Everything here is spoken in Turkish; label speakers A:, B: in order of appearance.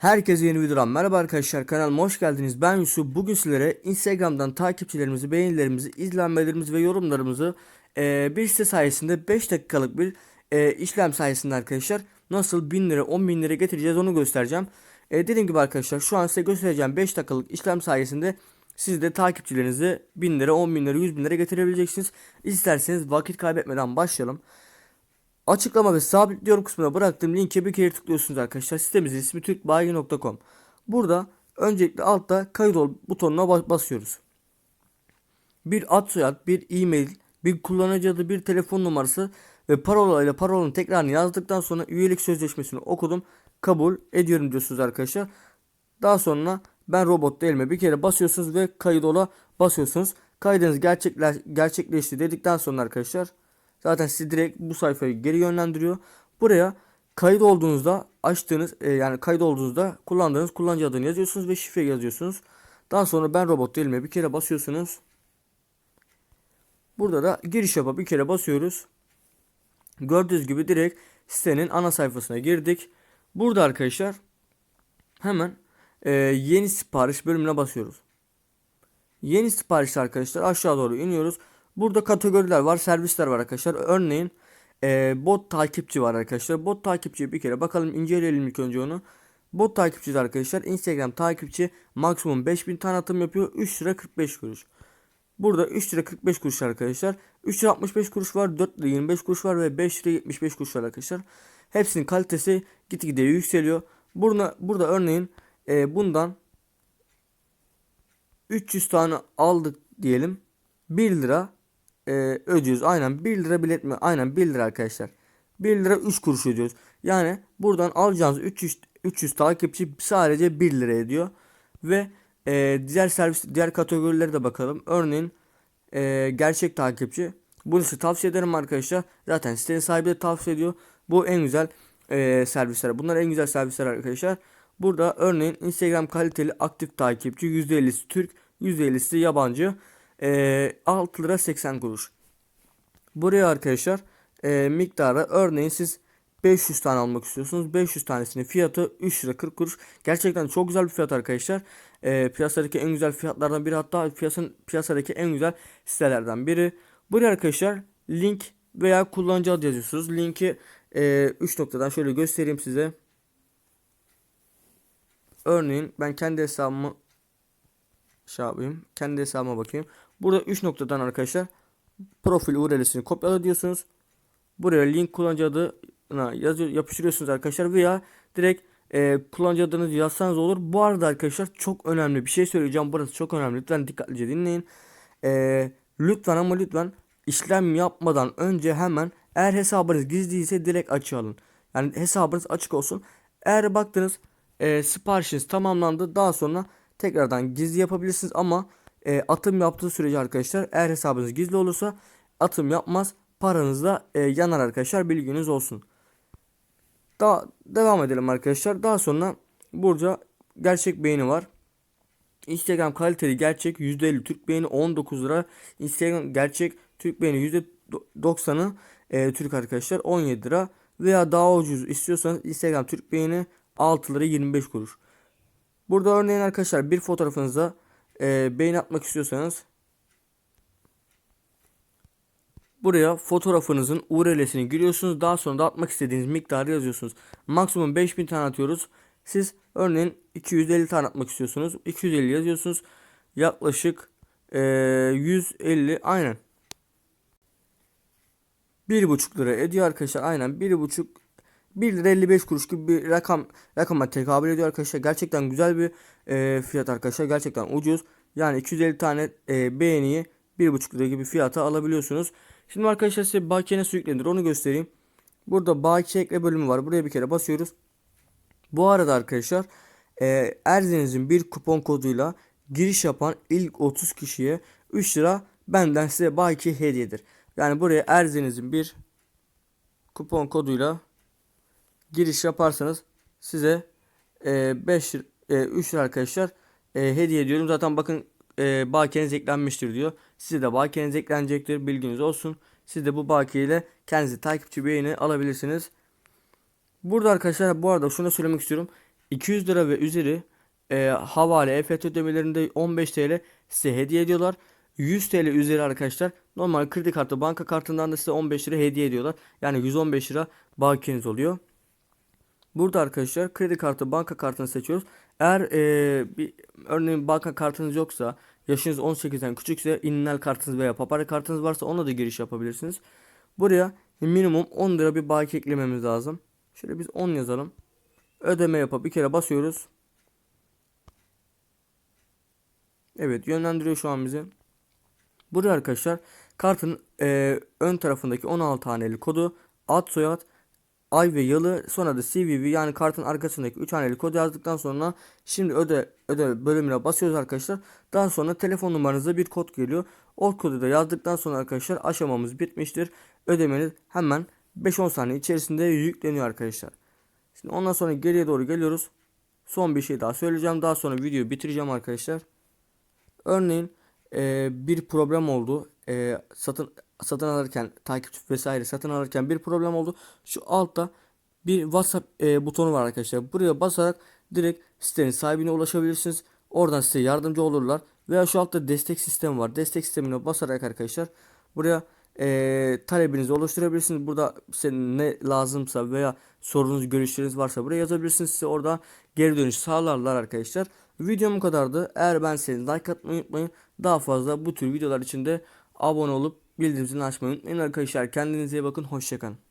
A: Herkese yeni videodan merhaba arkadaşlar kanalıma hoş geldiniz. Ben Yusuf. Bugün sizlere Instagram'dan takipçilerimizi, beğenilerimizi, izlenmelerimizi ve yorumlarımızı e, bir site sayesinde 5 dakikalık bir e, işlem sayesinde arkadaşlar nasıl 1000 lira 10 bin lira getireceğiz onu göstereceğim. E, dediğim gibi arkadaşlar şu an size göstereceğim 5 dakikalık işlem sayesinde siz de takipçilerinizi 1000 lira 10 bin lira 100 bin lira getirebileceksiniz. İsterseniz vakit kaybetmeden başlayalım. Açıklama ve sabitliyorum kısmına bıraktığım linke bir kere tıklıyorsunuz arkadaşlar. Sitemizin ismi türkbayi.com. Burada öncelikle altta kayıt ol butonuna bas- basıyoruz. Bir ad soyad, bir e-mail, bir kullanıcı adı, bir telefon numarası ve parola ile parolanın tekrarını yazdıktan sonra üyelik sözleşmesini okudum. Kabul ediyorum diyorsunuz arkadaşlar. Daha sonra ben robot değilim bir kere basıyorsunuz ve kayıt ola basıyorsunuz. Kaydınız gerçekler, gerçekleşti dedikten sonra arkadaşlar zaten sizi direkt bu sayfaya geri yönlendiriyor. Buraya kayıt olduğunuzda açtığınız e, yani kayıt olduğunuzda kullandığınız kullanıcı adını yazıyorsunuz ve şifre yazıyorsunuz. Daha sonra ben robot değilim bir kere basıyorsunuz. Burada da giriş yapıp bir kere basıyoruz. Gördüğünüz gibi direkt sitenin ana sayfasına girdik. Burada arkadaşlar hemen e, yeni sipariş bölümüne basıyoruz. Yeni sipariş arkadaşlar aşağı doğru iniyoruz. Burada kategoriler var, servisler var arkadaşlar. Örneğin e, bot takipçi var arkadaşlar. Bot takipçiye bir kere bakalım inceleyelim ilk önce onu. Bot takipçi arkadaşlar Instagram takipçi maksimum 5000 tane atım yapıyor. 3 lira 45 kuruş. Burada 3 lira 45 kuruş arkadaşlar. 3 lira 65 kuruş var, 4 lira 25 kuruş var ve 5 lira 75 kuruş var arkadaşlar. Hepsinin kalitesi gitgide yükseliyor. Burada, burada örneğin e, bundan 300 tane aldık diyelim. 1 lira e, ödüyoruz. Aynen 1 lira bilet mi? Aynen 1 lira arkadaşlar. 1 lira 3 kuruş ödüyoruz. Yani buradan alacağınız 300 300 takipçi sadece 1 lira ediyor. Ve e, diğer servis diğer kategorilere de bakalım. Örneğin e, gerçek takipçi. Bunu size tavsiye ederim arkadaşlar. Zaten sitenin sahibi de tavsiye ediyor. Bu en güzel e, servisler. Bunlar en güzel servisler arkadaşlar. Burada örneğin Instagram kaliteli aktif takipçi %50'si Türk, %50'si yabancı. E, 6 lira 80 kuruş. Buraya arkadaşlar e, miktarı örneğin siz 500 tane almak istiyorsunuz. 500 tanesinin fiyatı 3 lira 40 kuruş. Gerçekten çok güzel bir fiyat arkadaşlar. E, piyasadaki en güzel fiyatlardan biri hatta piyasanın piyasadaki en güzel sitelerden biri. Buraya arkadaşlar link veya kullanıcı adı yazıyorsunuz. Linki 3 noktadan şöyle göstereyim size. Örneğin ben kendi hesabımı şey yapayım. Kendi hesabıma bakayım. Burada 3 noktadan arkadaşlar profil URL'sini kopyala diyorsunuz. Buraya link kullanıcı adına yazıyor, yapıştırıyorsunuz arkadaşlar veya direkt e, kullanıcı adınızı yazsanız olur. Bu arada arkadaşlar çok önemli bir şey söyleyeceğim. Burası çok önemli. Lütfen dikkatlice dinleyin. E, lütfen ama lütfen işlem yapmadan önce hemen eğer hesabınız gizliyse direkt alın. Yani hesabınız açık olsun. Eğer baktınız e, siparişiniz tamamlandı. Daha sonra tekrardan gizli yapabilirsiniz ama e, atım yaptığı sürece arkadaşlar eğer hesabınız gizli olursa atım yapmaz. Paranız da e, yanar arkadaşlar bilginiz olsun. Daha devam edelim arkadaşlar. Daha sonra burada gerçek beğeni var. Instagram kaliteli gerçek %50 Türk beğeni 19 lira. Instagram gerçek Türk beğeni %90'ı e, Türk arkadaşlar 17 lira. Veya daha ucuz istiyorsanız Instagram Türk beğeni 6 lira 25 kuruş. Burada örneğin arkadaşlar bir fotoğrafınıza e, beğeni atmak istiyorsanız Buraya fotoğrafınızın URL'sini giriyorsunuz. Daha sonra da atmak istediğiniz miktarı yazıyorsunuz. Maksimum 5000 tane atıyoruz. Siz örneğin 250 tane atmak istiyorsunuz. 250 yazıyorsunuz. Yaklaşık e, 150 aynen. 1,5 lira ediyor arkadaşlar. Aynen 1,5 1 lira 55 kuruş gibi bir rakam rakama tekabül ediyor arkadaşlar. Gerçekten güzel bir e, fiyat arkadaşlar. Gerçekten ucuz. Yani 250 tane e, beğeniyi 1,5 lira gibi fiyata alabiliyorsunuz. Şimdi arkadaşlar size bakiye nasıl yüklenir onu göstereyim. Burada bakiye ekle bölümü var. Buraya bir kere basıyoruz. Bu arada arkadaşlar e, Erzeniz'in bir kupon koduyla giriş yapan ilk 30 kişiye 3 lira benden size bakiye hediyedir. Yani buraya Erzeniz'in bir kupon koduyla giriş yaparsanız size e, 5 e, 3 lira arkadaşlar e, hediye ediyorum. Zaten bakın e, bakiyeniz eklenmiştir diyor. Size de bakiyeniz eklenecektir. Bilginiz olsun. Siz de bu bakiye ile kendinizi takipçi beğeni alabilirsiniz. Burada arkadaşlar bu arada şunu söylemek istiyorum. 200 lira ve üzeri e, havale EFT ödemelerinde 15 TL size hediye ediyorlar. 100 TL üzeri arkadaşlar normal kredi kartı banka kartından da size 15 lira hediye ediyorlar. Yani 115 lira bakiyeniz oluyor. Burada arkadaşlar kredi kartı banka kartını seçiyoruz. Eğer e, bir örneğin banka kartınız yoksa yaşınız 18'den küçükse innal kartınız veya papara kartınız varsa ona da giriş yapabilirsiniz. Buraya minimum 10 lira bir baki eklememiz lazım. Şöyle biz 10 yazalım. Ödeme yapıp bir kere basıyoruz. Evet yönlendiriyor şu an bizi. Buraya arkadaşlar kartın e, ön tarafındaki 16 haneli kodu ad soyad ay ve yılı sonra da CVV yani kartın arkasındaki 3 haneli kodu yazdıktan sonra şimdi öde öde bölümüne basıyoruz arkadaşlar. Daha sonra telefon numaranıza bir kod geliyor. O kodu da yazdıktan sonra arkadaşlar aşamamız bitmiştir. Ödemeniz hemen 5-10 saniye içerisinde yükleniyor arkadaşlar. Şimdi ondan sonra geriye doğru geliyoruz. Son bir şey daha söyleyeceğim. Daha sonra videoyu bitireceğim arkadaşlar. Örneğin e, bir problem oldu. E, satın satın alırken takipçi vesaire satın alırken bir problem oldu. Şu altta bir WhatsApp e, butonu var arkadaşlar. Buraya basarak direkt sitenin sahibine ulaşabilirsiniz. Oradan size yardımcı olurlar. Veya şu altta destek sistemi var. Destek sistemine basarak arkadaşlar buraya e, talebinizi oluşturabilirsiniz. Burada size ne lazımsa veya sorunuz, görüşleriniz varsa buraya yazabilirsiniz. Size orada geri dönüş sağlarlar arkadaşlar. Videom kadardı. Eğer ben seni like atmayı unutmayın. Daha fazla bu tür videolar için de abone olup bildirim zilini açmayı unutmayın arkadaşlar. Kendinize iyi bakın. Hoşçakalın.